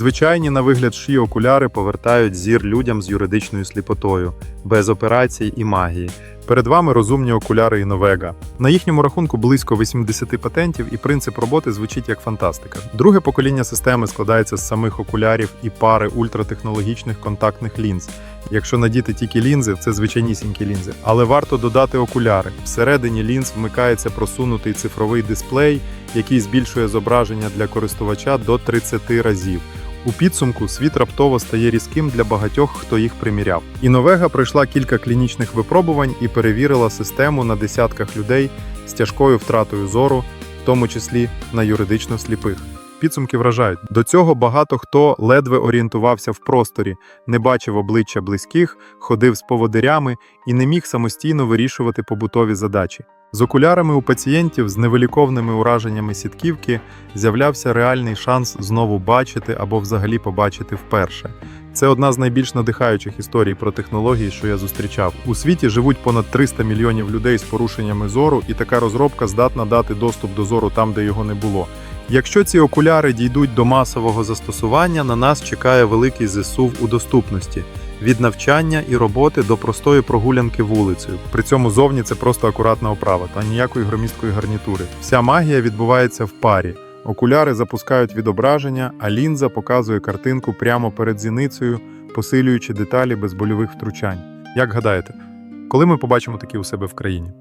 Звичайні на вигляд ші окуляри повертають зір людям з юридичною сліпотою, без операцій і магії. Перед вами розумні окуляри Інновега. На їхньому рахунку близько 80 патентів, і принцип роботи звучить як фантастика. Друге покоління системи складається з самих окулярів і пари ультратехнологічних контактних лінз. Якщо надіти тільки лінзи, це звичайнісінькі лінзи. Але варто додати окуляри. Всередині лінз вмикається просунутий цифровий дисплей, який збільшує зображення для користувача до 30 разів. У підсумку світ раптово стає різким для багатьох, хто їх приміряв. Іновега пройшла кілька клінічних випробувань і перевірила систему на десятках людей з тяжкою втратою зору, в тому числі на юридично сліпих. Підсумки вражають. До цього багато хто ледве орієнтувався в просторі, не бачив обличчя близьких, ходив з поводирями і не міг самостійно вирішувати побутові задачі. З окулярами у пацієнтів з невиліковними ураженнями сітківки з'являвся реальний шанс знову бачити або взагалі побачити вперше. Це одна з найбільш надихаючих історій про технології, що я зустрічав. У світі живуть понад 300 мільйонів людей з порушеннями зору, і така розробка здатна дати доступ до зору там, де його не було. Якщо ці окуляри дійдуть до масового застосування, на нас чекає великий зсув у доступності від навчання і роботи до простої прогулянки вулицею. При цьому зовні це просто акуратна оправа та ніякої громісткої гарнітури. Вся магія відбувається в парі. Окуляри запускають відображення, а лінза показує картинку прямо перед зіницею, посилюючи деталі без больових втручань. Як гадаєте, коли ми побачимо такі у себе в країні?